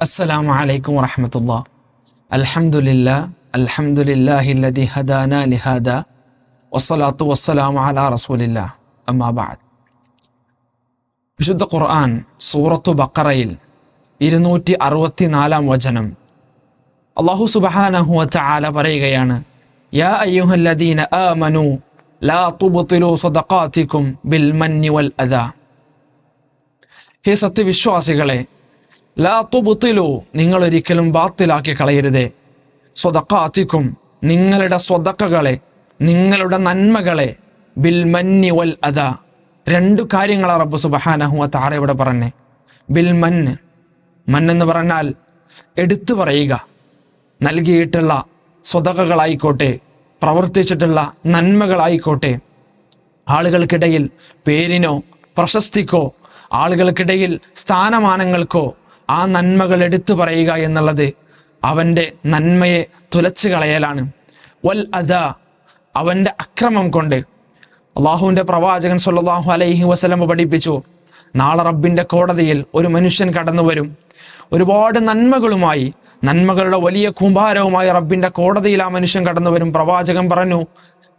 السلام عليكم ورحمة الله الحمد لله الحمد لله الذي هدانا لهذا والصلاة والسلام على رسول الله أما بعد വിശുദ്ധ ഖുർആൻ സൂറത്തു ബക്കറയിൽ ഇരുന്നൂറ്റി അറുപത്തിനാലാം വചനം അള്ളാഹു സുബഹാനഹു വതആല പറയുകയാണ് യാ അയ്യുഹല്ലദീന ആമനു ലാ തുബ്തിലു സദഖാതികും ബിൽ മന്നി വൽ അദാ ഹേ സത്യവിശ്വാസികളെ ലാ നിങ്ങൾ ഒരിക്കലും ബാത്തിലാക്കി കളയരുതേ. സ്വതക്കാത്തിക്കും നിങ്ങളുടെ സ്വതക്കകളെ നിങ്ങളുടെ നന്മകളെ ബിൽ മന്നി വൽ അത രണ്ടു കാര്യങ്ങളാ റബ്ബ് സുബഹാനഹു താര ഇവിടെ പറഞ്ഞേ. ബിൽ മന്ന് മന്നെന്ന് പറഞ്ഞാൽ എടുത്തു പറയുക നൽകിയിട്ടുള്ള സ്വതകകളായിക്കോട്ടെ പ്രവർത്തിച്ചിട്ടുള്ള നന്മകളായിക്കോട്ടെ. ആളുകൾക്കിടയിൽ പേരിനോ പ്രശസ്തിക്കോ ആളുകൾക്കിടയിൽ സ്ഥാനമാനങ്ങൾക്കോ ആ നന്മകൾ എടുത്തു പറയുക എന്നുള്ളത് അവന്റെ നന്മയെ തുലച്ചു കളയലാണ്. വൽ അദ അവന്റെ അക്രമം കൊണ്ട്. അള്ളാഹുവിന്റെ പ്രവാചകൻ സല്ലാഹു അലൈഹി വസല്ലം പഠിപ്പിച്ചു നാളെ റബ്ബിന്റെ കോടതിയിൽ ഒരു മനുഷ്യൻ കടന്നു വരും. ഒരുപാട് നന്മകളുമായി നന്മകളുടെ വലിയ കൂമ്പാരവുമായി റബ്ബിന്റെ കോടതിയിൽ ആ മനുഷ്യൻ കടന്നു വരും. പ്രവാചകൻ പറഞ്ഞു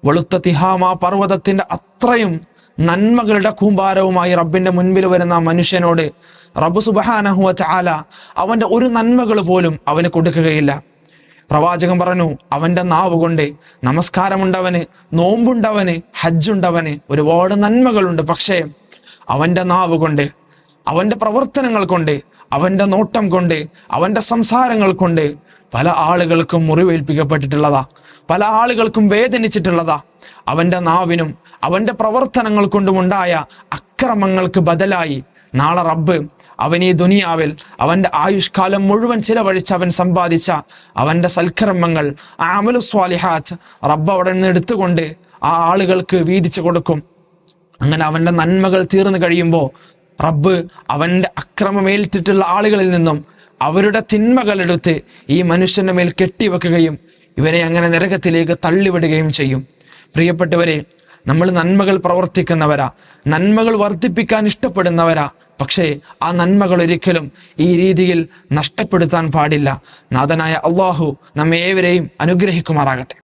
വെളുത്ത തിഹാമ പർവതത്തിന്റെ അത്രയും നന്മകളുടെ കൂമ്പാരവുമായി റബ്ബിന്റെ മുൻപിൽ വരുന്ന മനുഷ്യനോട് റബ്ബ് സുബഹാനഹുവ ചാല അവന്റെ ഒരു നന്മകൾ പോലും അവന് കൊടുക്കുകയില്ല. പ്രവാചകൻ പറഞ്ഞു അവന്റെ നാവ് കൊണ്ട് നമസ്കാരമുണ്ടവന് നോമ്പുണ്ടവന് ഹജ്ജുണ്ടവന് ഒരുപാട് നന്മകളുണ്ട്. പക്ഷേ അവന്റെ നാവ് കൊണ്ട് അവന്റെ പ്രവർത്തനങ്ങൾ കൊണ്ട് അവന്റെ നോട്ടം കൊണ്ട് അവന്റെ സംസാരങ്ങൾ കൊണ്ട് പല ആളുകൾക്കും മുറിവേൽപ്പിക്കപ്പെട്ടിട്ടുള്ളതാ. പല ആളുകൾക്കും വേദനിച്ചിട്ടുള്ളതാ. അവന്റെ നാവിനും അവന്റെ പ്രവർത്തനങ്ങൾ കൊണ്ടുമുണ്ടായ അക്രമങ്ങൾക്ക് ബദലായി. നാളെ റബ്ബ് അവനെ ദുനിയാവിൽ അവന്റെ ആയുഷ്കാലം മുഴുവൻ ചിലവഴിച്ച് അവൻ സമ്പാദിച്ച അവന്റെ സൽക്രമങ്ങൾ ആമലു സ്വാലിഹാത്ത് റബ്ബ് അവിടെ നിന്ന് എടുത്തുകൊണ്ട് ആ ആളുകൾക്ക് വീതിച്ചു കൊടുക്കും. അങ്ങനെ അവന്റെ നന്മകൾ തീർന്നു കഴിയുമ്പോൾ റബ്ബ് അവന്റെ അക്രമമേൽറ്റിട്ടുള്ള ആളുകളിൽ നിന്നും അവരുടെ തിന്മകളെടുത്ത് ഈ മനുഷ്യന്റെ മേൽ കെട്ടിവെക്കുകയും ഇവരെ അങ്ങനെ നരകത്തിലേക്ക് തള്ളിവിടുകയും ചെയ്യും. പ്രിയപ്പെട്ടവരെ നമ്മൾ നന്മകൾ പ്രവർത്തിക്കുന്നവരാ. നന്മകൾ വർദ്ധിപ്പിക്കാൻ ഇഷ്ടപ്പെടുന്നവരാ. പക്ഷേ ആ നന്മകൾ ഒരിക്കലും ഈ രീതിയിൽ നഷ്ടപ്പെടുത്താൻ പാടില്ല. നാഥനായ അള്ളാഹു നമ്മെ ഏവരെയും അനുഗ്രഹിക്കുമാറാകട്ടെ.